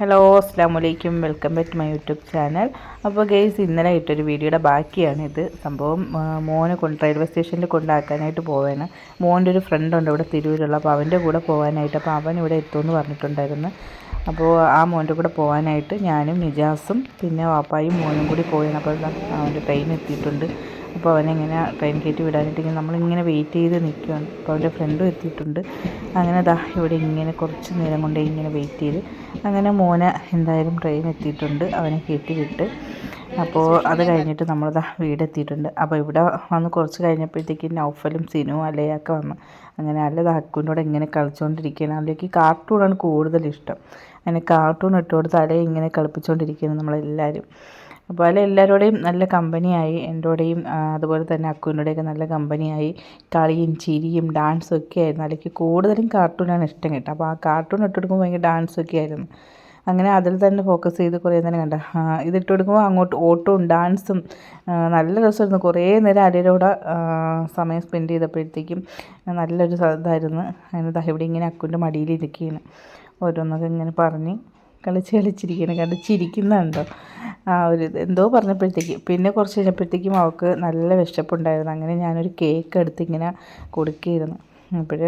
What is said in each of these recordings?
Hello അസ്സാം വലൈക്കും welcome back to my YouTube channel അപ്പോൾ ഗെയ്സ് ഇന്നലെ ഇട്ടൊരു വീഡിയോയുടെ ബാക്കിയാണിത് സംഭവം മോനെ കൊണ്ട് റെയിൽവേ സ്റ്റേഷനിൽ കൊണ്ടാക്കാനായിട്ട് പോവാണ്. മോന്റെ ഒരു ഫ്രണ്ട് ഉണ്ട് ഇവിടെ തിരൂരുള്ള അപ്പോൾ അവന്റെ കൂടെ പോകാനായിട്ട് അപ്പോൾ അവൻ ഇവിടെ എത്തുമെന്ന് പറഞ്ഞിട്ടുണ്ടായിരുന്നു. അപ്പോൾ ആ മോന്റെ കൂടെ പോകാനായിട്ട് ഞാനും നിജാസും പിന്നെ വാപ്പായും മോനും കൂടി പോയാണ് അപ്പോൾ അവന്റെ ട്രെയിൻ എത്തിയിട്ടുണ്ട്. അപ്പോൾ അവനിങ്ങനെ ട്രെയിൻ കയറ്റി വിടാനായിട്ട് നമ്മളിങ്ങനെ വെയിറ്റ് ചെയ്ത് നിൽക്കുകയാണ് അപ്പോൾ അവന്റെ ഫ്രണ്ടും എത്തിയിട്ടുണ്ട്. അങ്ങനെ ദാ ഇവിടെ ഇങ്ങനെ കുറച്ച് നേരം കൊണ്ട് ഇങ്ങനെ വെയിറ്റ് ചെയ്ത്. അങ്ങനെ മോനെ എന്തായാലും ട്രെയിൻ എത്തിയിട്ടുണ്ട്. അവനെ കയറ്റി വിട്ട്. അപ്പോൾ അത് കഴിഞ്ഞിട്ട് നമ്മളിതാ വീടെത്തിയിട്ടുണ്ട് അപ്പോൾ ഇവിടെ വന്ന് കുറച്ച് കഴിഞ്ഞപ്പോഴത്തേക്ക് നൗഫലും സിനുവും അലയൊക്കെ വന്നു. അങ്ങനെ അല്ല ദാക്കുവിനോട് ഇങ്ങനെ കളിച്ചുകൊണ്ടിരിക്കുകയാണ് അതിലേക്ക് കാർട്ടൂണാണ് കൂടുതൽ ഇഷ്ടം. അങ്ങനെ കാർട്ടൂൺ ഇട്ട് കൊടുത്ത് അലയെ ഇങ്ങനെ കളിപ്പിച്ചുകൊണ്ടിരിക്കുകയാണ് നമ്മളെല്ലാവരും. അപ്പോൾ എല്ലാവരോടെയും നല്ല കമ്പനിയായി എന്റെ കൂടെയും അതുപോലെ തന്നെ അക്കുവിനോടെയൊക്കെ നല്ല കമ്പനിയായി. കളിയും ചിരിയും ഡാൻസും ഒക്കെ ആയിരുന്നു. അല്ലെങ്കിൽ കൂടുതലും കാർട്ടൂണാണ് ഇഷ്ടം കേട്ടോ. അപ്പോൾ ആ കാർട്ടൂൺ ഇട്ട് കൊടുക്കുമ്പോൾ ഭയങ്കര ഡാൻസും ഒക്കെ ആയിരുന്നു. അങ്ങനെ അതിൽ തന്നെ ഫോക്കസ് ചെയ്ത് കുറേ നേരം കണ്ട. ഇതിട്ട് കൊടുക്കുമ്പോൾ അങ്ങോട്ട് ഓട്ടവും ഡാൻസും നല്ല രസമായിരുന്നു. കുറേ നേരം അലയുടെ സമയം സ്പെൻഡ് ചെയ്തപ്പോഴത്തേക്കും നല്ലൊരു ഇതായിരുന്നു. അതിന് ഇവിടെ ഇങ്ങനെ അക്കുവിന്റെ മടിയിലിരിക്കുകയാണ്. ഓരോന്നൊക്കെ ഇങ്ങനെ പറഞ്ഞ്. കളിച്ച് കളിച്ചിരിക്കുന്നു കണ്ട്? ചിരിക്കുന്നുണ്ടോ ആ ഒരു എന്തോ പറഞ്ഞപ്പോഴത്തേക്ക്. പിന്നെ കുറച്ച് കഴിഞ്ഞപ്പോഴത്തേക്കും അവൾക്ക് നല്ല വിശപ്പുണ്ടായിരുന്നു. അങ്ങനെ ഞാനൊരു കേക്ക് എടുത്ത് ഇങ്ങനെ കൊടുക്കുകയായിരുന്നു. അപ്പോൾ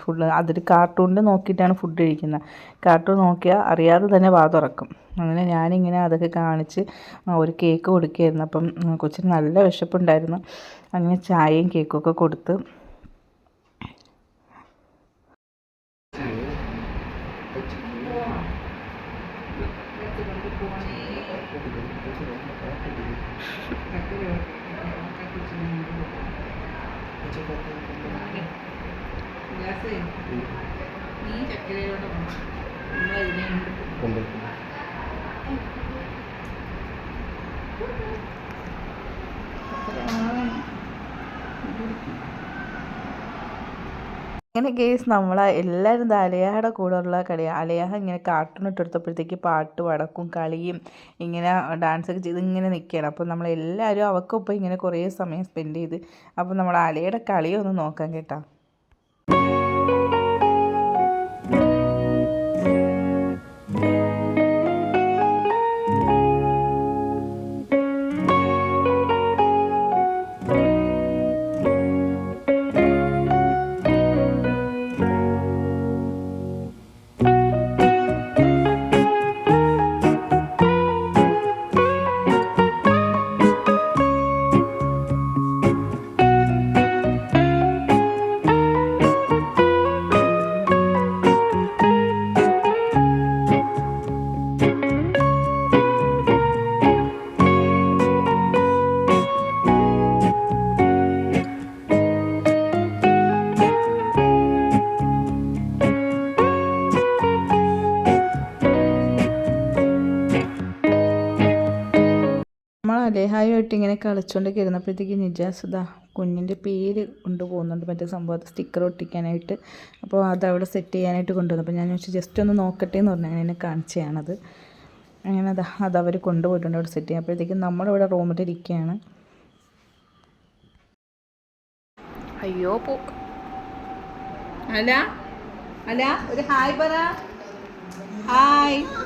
ഫുഡ് അതൊരു കാർട്ടൂണിൽ നോക്കിയിട്ടാണ് ഫുഡ് കഴിക്കുന്നത്. കാർട്ടൂൺ നോക്കിയാൽ അറിയാതെ തന്നെ വാ തുറക്കും. അങ്ങനെ ഞാനിങ്ങനെ അതൊക്കെ കാണിച്ച് ഒരു കേക്ക് കൊടുക്കുകയായിരുന്നു. അപ്പം കൊച്ചിന് നല്ല വിശപ്പുണ്ടായിരുന്നു. അങ്ങനെ ചായയും を赤く自の方がちょこっと安いいいじゃんくれるもうまいねごめん Thank. ഇങ്ങനെ കേസ് നമ്മൾ എല്ലാവരും അലയാഹയുടെ കൂടെ ഉള്ള കളി. അലയാഹ ഇങ്ങനെ കാർട്ടൂൺ ഇട്ടെടുത്തപ്പോഴത്തേക്ക് പാട്ട് വടക്കും കളിയും ഇങ്ങനെ ഡാൻസ് ഒക്കെ ചെയ്ത് ഇങ്ങനെ നിൽക്കുകയാണ് അപ്പോൾ നമ്മളെല്ലാവരും അവക്കൊപ്പം ഇങ്ങനെ കുറേ സമയം സ്പെൻഡ് ചെയ്ത്. അപ്പോൾ നമ്മൾ അലയുടെ കളിയൊന്ന് നോക്കാം കേട്ടോ. അലേഹായുമായിട്ട് ഇങ്ങനെ കളിച്ചുകൊണ്ടൊക്കെ ഇരുന്നപ്പോഴത്തേക്ക് നിജാസ് കുഞ്ഞിന്റെ പേര് കൊണ്ടുപോകുന്നുണ്ട് മറ്റേ സംഭവം സ്റ്റിക്കർ ഒട്ടിക്കാനായിട്ട്. അപ്പോൾ അത് അവിടെ സെറ്റ് ചെയ്യാനായിട്ട് കൊണ്ടുവന്നു. അപ്പോൾ ഞാൻ വെച്ച് ജസ്റ്റ് ഒന്ന് നോക്കട്ടെ എന്ന് പറഞ്ഞു. അങ്ങനെ കാണിച്ചതാണത്. അങ്ങനെ അത് അത് അവർ കൊണ്ടുപോയിട്ടുണ്ട് അവിടെ സെറ്റ് ചെയ്യാൻ. അപ്പോഴത്തേക്കും നമ്മളിവിടെ റൂമിലിരിക്കുകയാണ്. അയ്യോ പോ. അല അല ഒരു ഹായ് പറ. ഹായ്.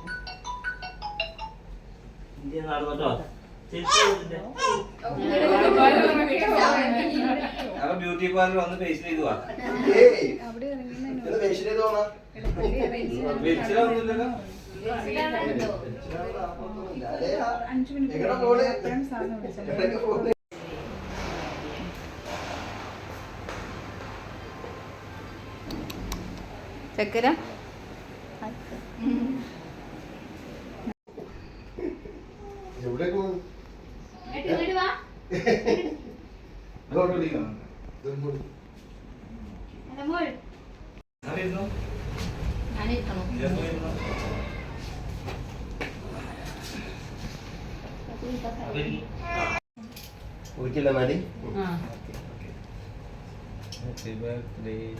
ഇന്ത്യ നടന്നോട്ടോ? അപ്പൊ ബ്യൂട്ടി പാർലർ വന്ന് ഫേഷ്യൽ ചെയ്തു വാ. വെച്ചിലൊന്നുമില്ലല്ലോ ചക്കര? Ujilah mari. Okay, ah. okay. Happy birthday.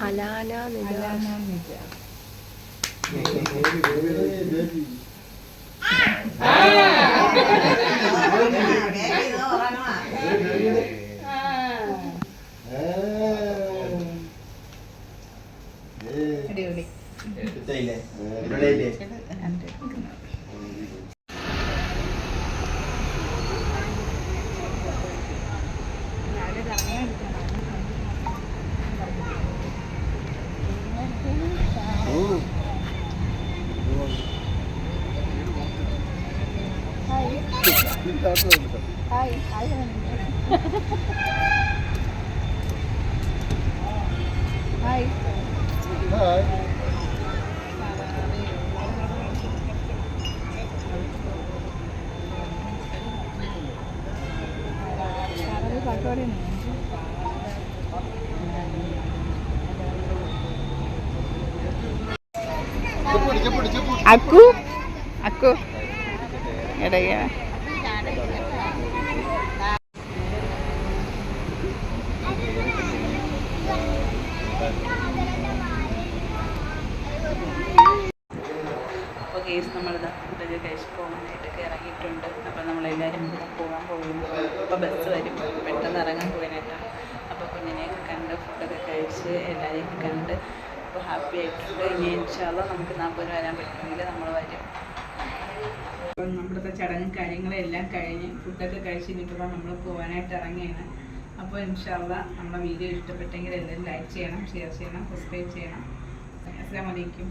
Alana ഇല്ലേ അക്കു അക്കു എടയ്യ അപ്പോൾ കേസ് നമ്മളിതാ ഫുഡൊക്കെ കഴിച്ച് പോകാനായിട്ടൊക്കെ ഇറങ്ങിയിട്ടുണ്ട്. അപ്പോൾ നമ്മളെല്ലാവരും ഇവിടെ പോകാൻ പോകുന്നു. അപ്പോൾ ബസ് വരും. പെട്ടെന്ന് ഇറങ്ങാൻ പോകാനായിട്ടാണ്. അപ്പോൾ കുഞ്ഞിനെയൊക്കെ കണ്ട് ഫുഡൊക്കെ കഴിച്ച് എല്ലാവരെയൊക്കെ കണ്ട് അപ്പോൾ ഹാപ്പി ആയിട്ടുണ്ട്. ഇനി ഇൻഷാല്ല നമുക്ക് നാൽപ്പത് വരാൻ പറ്റുമെങ്കിൽ നമ്മൾ വരും. അപ്പം നമ്മുടെ ചടങ്ങും കാര്യങ്ങളും എല്ലാം കഴിഞ്ഞ് ഫുഡൊക്കെ കഴിച്ച് ഇനിയിപ്പോൾ നമ്മൾ പോകാനായിട്ട് ഇറങ്ങിയാണ് അപ്പോൾ ഇൻഷാല്ല നമ്മുടെ വീഡിയോ ഇഷ്ടപ്പെട്ടെങ്കിൽ എല്ലാവരും ലൈക്ക് ചെയ്യണം ഷെയർ ചെയ്യണം സബ്സ്ക്രൈബ് ചെയ്യണം. അസ്സാം വലൈക്കും